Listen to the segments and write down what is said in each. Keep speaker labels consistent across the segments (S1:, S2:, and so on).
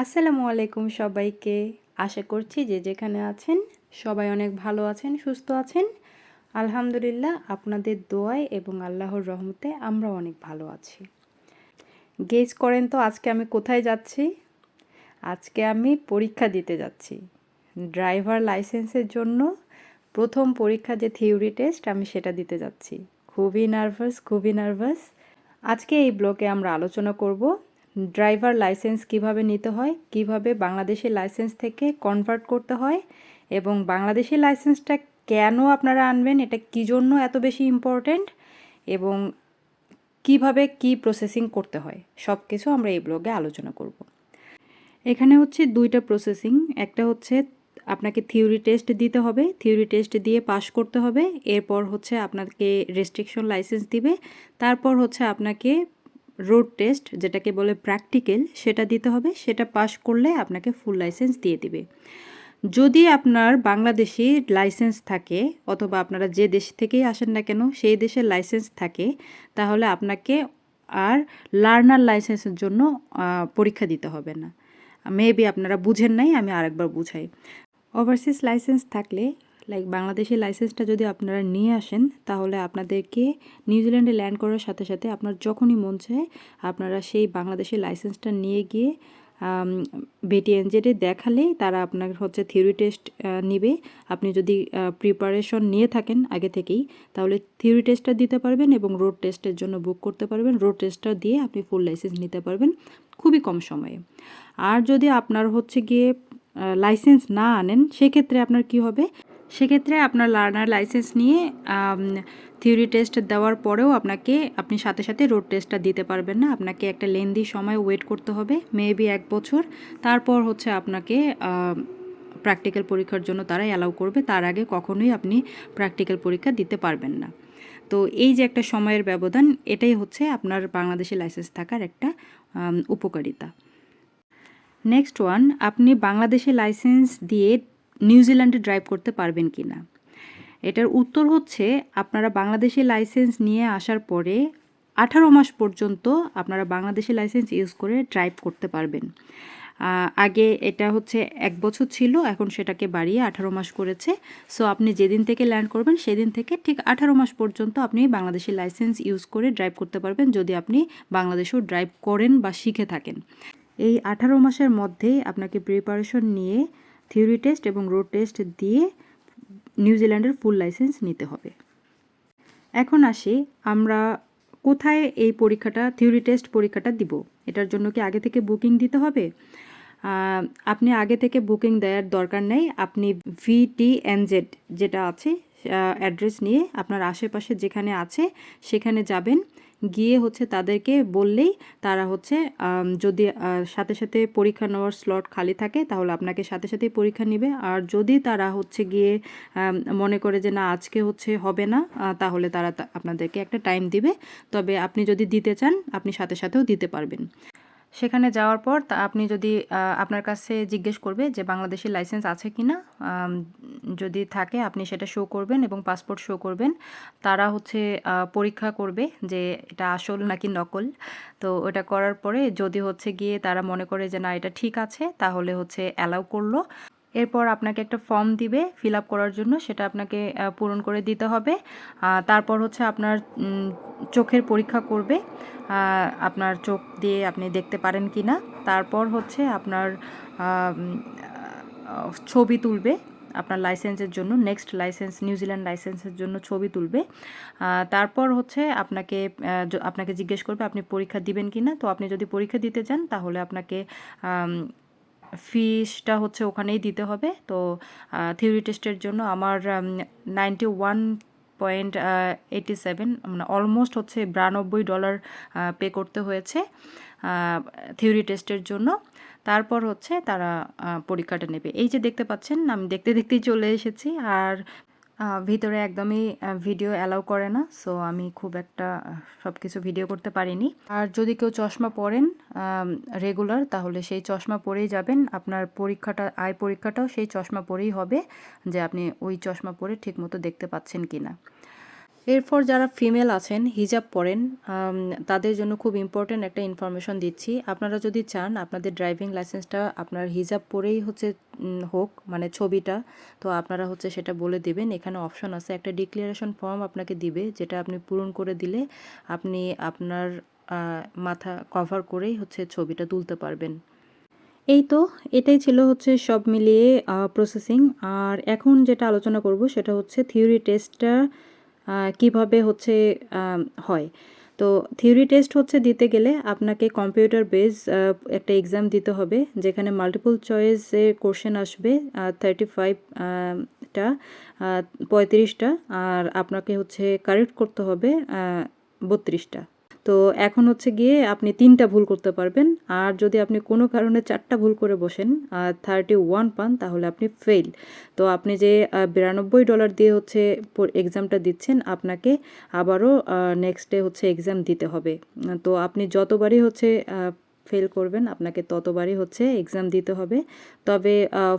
S1: আসসালামু আলাইকুম সবাইকে। আশা করছি যে যেখানে আছেন সবাই অনেক ভালো আছেন, সুস্থ আছেন। আলহামদুলিল্লাহ আপনাদের দোয়ায় এবং আল্লাহর রহমতে আমরা অনেক ভালো আছি। গেজ করেন তো আজকে আমি কোথায় যাচ্ছি? আজকে আমি পরীক্ষা দিতে যাচ্ছি। ড্রাইভার লাইসেন্সের জন্য প্রথম পরীক্ষা যে থিওরি টেস্ট আমি সেটা দিতে যাচ্ছি। খুবই নার্ভাস খুবই নার্ভাস। আজকে এই ব্লগে আমরা আলোচনা করব ড্রাইভার লাইসেন্স কীভাবে নিতে হয়, কীভাবে বাংলাদেশি লাইসেন্স থেকে কনভার্ট করতে হয় এবং বাংলাদেশি লাইসেন্সটা কেন আপনারা আনবেন, এটা কী জন্য এত বেশি ইম্পর্ট্যান্ট এবং কীভাবে কি প্রসেসিং করতে হয় সব কিছু আমরা এই ব্লগে আলোচনা করব। এখানে হচ্ছে দুইটা প্রসেসিং একটা হচ্ছে আপনাকে থিওরি টেস্ট দিতে হবে থিওরি টেস্ট দিয়ে পাশ করতে হবে, এরপর হচ্ছে আপনাকে রেস্ট্রিকশন লাইসেন্স দিবে, তারপর হচ্ছে আপনাকে রোড টেস্ট, যেটাকে বলে প্র্যাকটিক্যাল, সেটা দিতে হবে। সেটা পাশ করলে আপনাকে ফুল লাইসেন্স দিয়ে দিবে। যদি আপনার বাংলাদেশি লাইসেন্স থাকে, অথবা আপনারা যে দেশ থেকেই আসেন না কেন, সেই দেশের লাইসেন্স থাকে, তাহলে আপনাকে আর লার্নার লাইসেন্সের জন্য পরীক্ষা দিতে হবে না। মেবি আপনারা বুঝেন নাই, আমি আরেকবার বুঝাই। ওভারসিজ লাইসেন্স থাকলে লাইক বাংলাদেশি লাইসেন্সটা যদি আপনারা নিয়ে আসেন, তাহলে আপনাদেরকে নিউজিল্যান্ডে ল্যান্ড করার সাথে সাথে আপনার যখনই মন চায়, আপনারা সেই বাংলাদেশি লাইসেন্সটা নিয়ে গিয়ে বিটিএনজেডে দেখালেই তারা আপনার হচ্ছে থিওরি টেস্ট নিবে। আপনি যদি প্রিপারেশন নিয়ে থাকেন আগে থেকেই, তাহলে থিওরি টেস্টটা দিতে পারবেন এবং রোড টেস্টের জন্য বুক করতে পারবেন। রোড টেস্টটা দিয়ে আপনি ফুল লাইসেন্স নিতে পারবেন খুবই কম সময়ে। আর যদি আপনার হচ্ছে গিয়ে লাইসেন্স না আনেন, সেক্ষেত্রে আপনার কি হবে? সেক্ষেত্রে আপনার লার্নার লাইসেন্স নিয়ে থিওরি টেস্ট দেওয়ার পরেও আপনাকে, আপনি সাথে সাথে রোড টেস্টটা দিতে পারবেন না। আপনাকে একটা লেন্দি সময় ওয়েট করতে হবে, মেবি এক বছর। তারপর হচ্ছে আপনাকে প্র্যাকটিক্যাল পরীক্ষার জন্য তারা অ্যালাউ করবে। তার আগে কখনোই আপনি প্র্যাকটিক্যাল পরীক্ষা দিতে পারবেন না। তো এই যে একটা সময়ের ব্যবধান, এটাই হচ্ছে আপনার বাংলাদেশি লাইসেন্স থাকার একটা উপকারিতা। নেক্সট ওয়ান, আপনি বাংলাদেশে লাইসেন্স দিয়ে নিউজিল্যান্ডে ড্রাইভ করতে পারবেন কি না এটার উত্তর হচ্ছে, আপনারা বাংলাদেশি লাইসেন্স নিয়ে আসার পরে আঠারো মাস পর্যন্ত আপনারা বাংলাদেশি লাইসেন্স ইউজ করে ড্রাইভ করতে পারবেন। আগে এটা হচ্ছে এক বছর ছিল, এখন সেটাকে বাড়িয়ে আঠারো মাস করেছে। সো আপনি যেদিন থেকে ল্যান্ড করবেন, সেদিন থেকে ঠিক আঠারো মাস পর্যন্ত আপনি বাংলাদেশি লাইসেন্স ইউজ করে ড্রাইভ করতে পারবেন, যদি আপনি বাংলাদেশেও ড্রাইভ করেন বা শিখে থাকেন। এই আঠারো মাসের মধ্যেই আপনাকে প্রিপারেশন নিয়ে থিওরি টেস্ট এবং রোড টেস্ট দিয়ে নিউজিল্যান্ডের ফুল লাইসেন্স নিতে হবে। এখন আসি, আমরা কোথায় এই পরীক্ষাটা, থিওরি টেস্ট পরীক্ষাটা দিব? এটার জন্য কি আগে থেকে বুকিং দিতে হবে? আপনি আগে থেকে বুকিং দেওয়ার দরকার নেই। আপনি ভিটিএনজেড যেটা আছে অ্যাড্রেস নিয়ে আপনার আশেপাশে যেখানে আছে, সেখানে যাবেন। গিয়ে হচ্ছে তাদেরকে বললেই তারা হচ্ছে যদি সাথে সাথে পরীক্ষা নেওয়ার স্লট খালি থাকে তাহলে আপনাকে সাথে সাথে পরীক্ষা নেবে। আর যদি তারা হচ্ছে গিয়ে মনে করে যে না, আজকে হচ্ছে হবে না তাহলে তারা আপনাদেরকে একটা টাইম দিবে। তবে আপনি যদি দিতে চান, আপনি সাথে সাথেও দিতে পারবেন। সেখানে যাওয়ার পর তা আপনি যদি আপনার কাছে জিজ্ঞেস করবে যে বাংলাদেশি লাইসেন্স আছে কি না যদি থাকে আপনি সেটা শো করবেন এবং পাসপোর্ট শো করবেন। তারা হচ্ছে পরীক্ষা করবে যে এটা আসল নাকি নকল। তো ওটা করার পরে যদি হচ্ছে গিয়ে তারা মনে করে যে না, এটা ঠিক আছে, তাহলে হচ্ছে অ্যালাউ করল। এরপর আপনাকে একটা ফর্ম দিবে ফিল আপ করার জন্য, সেটা আপনাকে পূরণ করে দিতে হবে। তারপর হচ্ছে আপনার চোখের পরীক্ষা করবে আপনার চোখ দিয়ে আপনি দেখতে পারেন কি না তারপর হচ্ছে আপনার ছবি তুলবে, আপনার লাইসেন্সের জন্য, নেক্সট লাইসেন্স নিউজিল্যান্ড লাইসেন্সের জন্য ছবি তুলবে। তারপর হচ্ছে আপনাকে আপনাকে জিজ্ঞেস করবে আপনি পরীক্ষা দিবেন কি না তো আপনি যদি পরীক্ষা দিতে চান, তাহলে আপনাকে ফিসটা হচ্ছে ওখানেই দিতে হবে। তো থিওরি টেস্টের জন্য আমার ninety one point eighty seven মানে অলমোস্ট হচ্ছে বিরানব্বই ডলার পে করতে হয়েছে থিওরি টেস্টের জন্য। তারপর হচ্ছে তারা পরীক্ষাটা নেবে। এই যে দেখতে পাচ্ছেন, আমি দেখতে দেখতেই চলে এসেছি। আর ভিতরে একদমই ভিডিও অ্যালাউ করে না সো আমি খুব একটা সব কিছু ভিডিও করতে পারিনি। আর যদি কেউ চশমা পরেন রেগুলার তাহলে সেই চশমা পরেই যাবেন। আপনার পরীক্ষাটা, আয় পরীক্ষাটাও সেই চশমা পরেই হবে, যে আপনি ওই চশমা পরে ঠিকমতো দেখতে পাচ্ছেন কি না এরপর যারা ফিমেল আছেন হিজাব পরেন তাদের জন্য খুব ইম্পর্ট্যান্ট একটা ইনফরমেশন দিচ্ছি। আপনারা যদি চান, আপনাদের ড্রাইভিং লাইসেন্সটা আপনার হিজাব পরেই হচ্ছে হোক মানে ছবিটা, তো আপনারা হচ্ছে সেটা বলে দিবেন। এখানে অপশন আছে, একটা ডিক্লারেশন ফর্ম আপনাকে দিবে, যেটা আপনি পূরণ করে দিলে আপনি আপনার মাথা কভার করেই হচ্ছে ছবিটা তুলতে পারবেন। এই তো, এটাই ছিল হচ্ছে সব মিলিয়ে প্রসেসিং আর এখন যেটা আলোচনা করব, সেটা হচ্ছে থিওরি টেস্টটা কীভাবে হচ্ছে হয়। তো থিওরি টেস্ট হচ্ছে দিতে গেলে আপনাকে কম্পিউটার বেস একটা এক্সাম দিতে হবে, যেখানে মাল্টিপল চয়েসের কোশ্চেন আসবে থার্টি ফাইভটা পঁয়ত্রিশটা আর আপনাকে হচ্ছে কারেক্ট করতে হবে বত্রিশটা তো এখন হচ্ছে গিয়ে আপনি তিনটা ভুল করতে পারবেন। আর যদি আপনি কোনো কারণে চারটা ভুল করে বসেন, আর থার্টি ওয়ান পান, তাহলে আপনি ফেল তো আপনি যে বিরানব্বই ডলার দিয়ে হচ্ছে এক্সামটা দিচ্ছেন, আপনাকে আবারও নেক্সট ডে হচ্ছে এক্সাম দিতে হবে। তো আপনি যতবারই হচ্ছে ফেল করবেন, আপনাকে ততবারই হচ্ছে এক্সাম দিতে হবে। তবে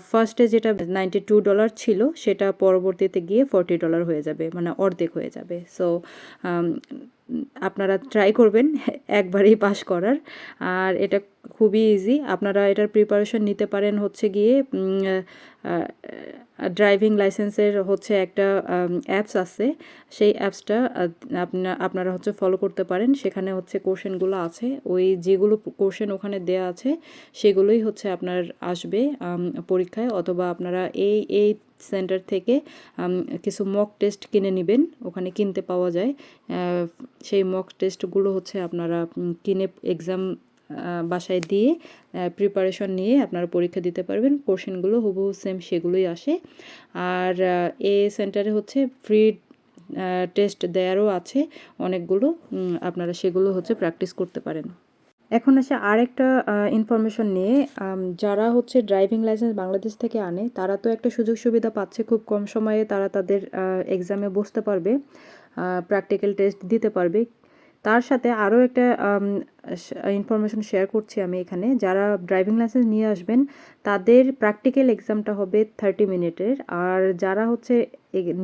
S1: ফার্স্টে যেটা নাইনটি টু ডলার ছিল, সেটা পরবর্তীতে গিয়ে ফর্টি ডলার হয়ে যাবে মানে অর্ধেক হয়ে যাবে। সো আপনারা ট্রাই করবেন, একবারেই পাস করার। আর এটা খুবই ইজি আপনারা এটার প্রিপারেশন নিতে পারেন হচ্ছে গিয়ে ড্রাইভিং লাইসেন্সের হচ্ছে একটা অ্যাপস আছে। সেই অ্যাপসটা আপনার হচ্ছে ফলো করতে পারেন। সেখানে হচ্ছে কোশ্চেনগুলো আছে। ওই যেগুলো কোশ্চেন ওখানে দেয়া আছে, সেগুলোই হচ্ছে আপনার আসবে পরীক্ষায়। অথবা আপনারা এই এই সেন্টার থেকে কিছু মক টেস্ট কিনে নেবেন, ওখানে কিনতে পাওয়া যায়। সেই মক টেস্টগুলো হচ্ছে আপনারা কিনে এক্সাম বাসায় দিয়ে প্রিপারেশন নিয়ে আপনারা পরীক্ষা দিতে পারবেন। কোশ্চেনগুলো হুবহু সেম সেগুলোই আসে। আর এ সেন্টারে হচ্ছে ফ্রি টেস্ট দেয়ারও আছে অনেকগুলো। আপনারা সেগুলো হচ্ছে প্র্যাকটিস করতে পারেন। এখন আসে আরেকটা ইনফরমেশন নিয়ে যারা হচ্ছে ড্রাইভিং লাইসেন্স বাংলাদেশ থেকে আনে, তারা তো একটা সুযোগ সুবিধা পাচ্ছে খুব কম সময়ে তারা তাদের এক্সামে বসতে পারবে প্র্যাকটিক্যাল টেস্ট দিতে পারবে। তার সাথে আরও একটা ইনফরমেশন শেয়ার করছি আমি এখানে। যারা ড্রাইভিং লাইসেন্স নিয়ে আসবেন, তাদের প্র্যাকটিক্যাল এক্সামটা হবে থার্টি মিনিটের। আর যারা হচ্ছে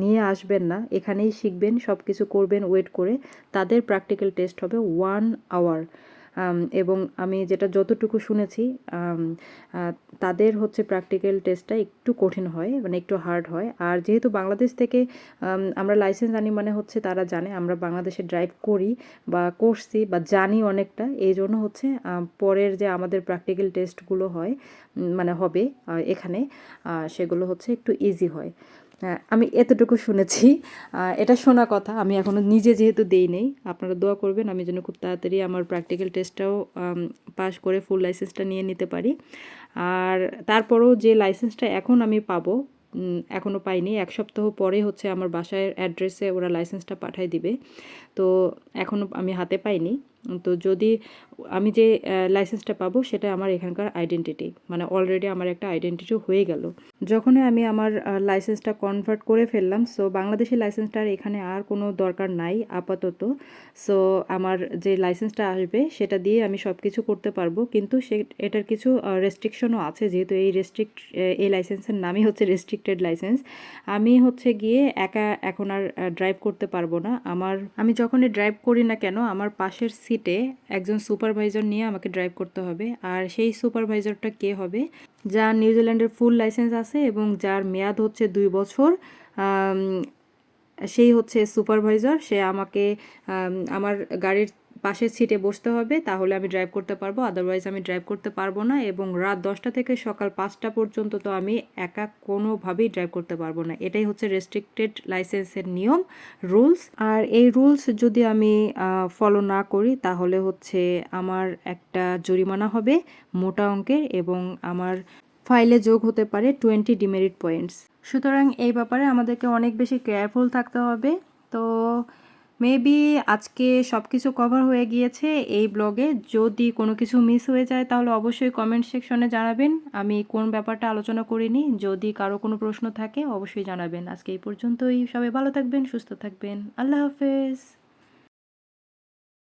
S1: নিয়ে আসবেন না, এখানেই শিখবেন সব কিছু করবেন ওয়েট করে, তাদের প্র্যাকটিক্যাল টেস্ট হবে ওয়ান আওয়ার এবং আমি যেটা যতটুকু শুনেছি তাদের হচ্ছে প্র্যাকটিক্যাল টেস্টটা একটু কঠিন হয় মানে একটু হার্ড হয়। আর যেহেতু বাংলাদেশ থেকে আমরা লাইসেন্স আনি মানে হচ্ছে তারা জানে আমরা বাংলাদেশে ড্রাইভ করি বা করছি বা জানি অনেকটা এই জন্য হচ্ছে পরের যে আমাদের প্র্যাকটিক্যাল টেস্টগুলো হয় মানে হবে এখানে সেগুলো হচ্ছে একটু ইজি হ্যাঁ, আমি এতটুকু শুনেছি। এটা শোনা কথা, আমি এখনও নিজে যেহেতু দেই নেই, আপনারা দোয়া করবেন আমি যেন খুব তাড়াতাড়ি আমার প্র্যাকটিক্যাল টেস্টটাও পাস করে ফুল লাইসেন্সটা নিয়ে নিতে পারি। আর তারপরেও যে লাইসেন্সটা এখন আমি পাবো এখনও পাইনি, এক সপ্তাহ পরে হচ্ছে আমার বাসায় অ্যাড্রেসে ওরা লাইসেন্সটা পাঠায় দিবে। তো এখনও আমি হাতে পাইনি। তো যদি আমি যে লাইসেন্সটা পাবো সেটা আমার এখানকার আইডেন্টিটি মানে অলরেডি আমার একটা আইডেন্টিটি হয়ে গেল। যখনই আমি আমার লাইসেন্সটা কনভার্ট করে ফেললাম সো বাংলাদেশি লাইসেন্সটার এখানে আর কোনো দরকার নাই, আপাতত। সো আমার যে লাইসেন্সটা আসবে, সেটা দিয়ে আমি সব কিছু করতে পারব, কিন্তু সে, এটার কিছু রেস্ট্রিকশনও আছে, যেহেতু এই রেস্ট্রিক্ট এই লাইসেন্সের নামই হচ্ছে রেস্ট্রিক্টেড লাইসেন্স আমি হচ্ছে গিয়ে একা এখন আর ড্রাইভ করতে পারব না। আমার, আমি যখনই ড্রাইভ করি না কেন, আমার পাশের সিটে একজন সুপারভাইজার নিয়ে আমাকে ড্রাইভ করতে হবে। আর সেই সুপারভাইজারটা কে হবে? যার নিউজিল্যান্ডের ফুল লাইসেন্স আছে এবং যার মেয়াদ হচ্ছে দুই বছর সেই হচ্ছে সুপারভাইজার সে আমাকে আমার গাড়ির পাশের সিটে বসতে হবে, তাহলে আমি ড্রাইভ করতে পারব আদারওয়াইজ আমি ড্রাইভ করতে পারব না এবং রাত দশটা থেকে সকাল পাঁচটা পর্যন্ত তো আমি একা কোনোভাবেই ড্রাইভ করতে পারব না। এটাই হচ্ছে রেস্ট্রিক্টেড লাইসেন্সের নিয়ম রুলস আর এই রুলস যদি আমি ফলো না করি, তাহলে হচ্ছে আমার একটা জরিমানা হবে মোটা অঙ্কের এবং আমার ফাইলে যোগ হতে পারে টোয়েন্টি ডিমেরিট পয়েন্টস সুতরাং এই ব্যাপারে আমাদেরকে অনেক বেশি কেয়ারফুল থাকতে হবে। তো মেবি আজকে সব কিছু কভার হয়ে গিয়েছে এই ব্লগে যদি কোনো কিছু মিস হয়ে যায়, তাহলে অবশ্যই কমেন্ট সেকশনে জানাবেন। আমি কোন ব্যাপারটা আলোচনা করিনি, যদি কারও কোনো প্রশ্ন থাকে, অবশ্যই জানাবেন। আজকে এই পর্যন্তই। সবাই ভালো থাকবেন, সুস্থ থাকবেন। আল্লাহ হাফেজ।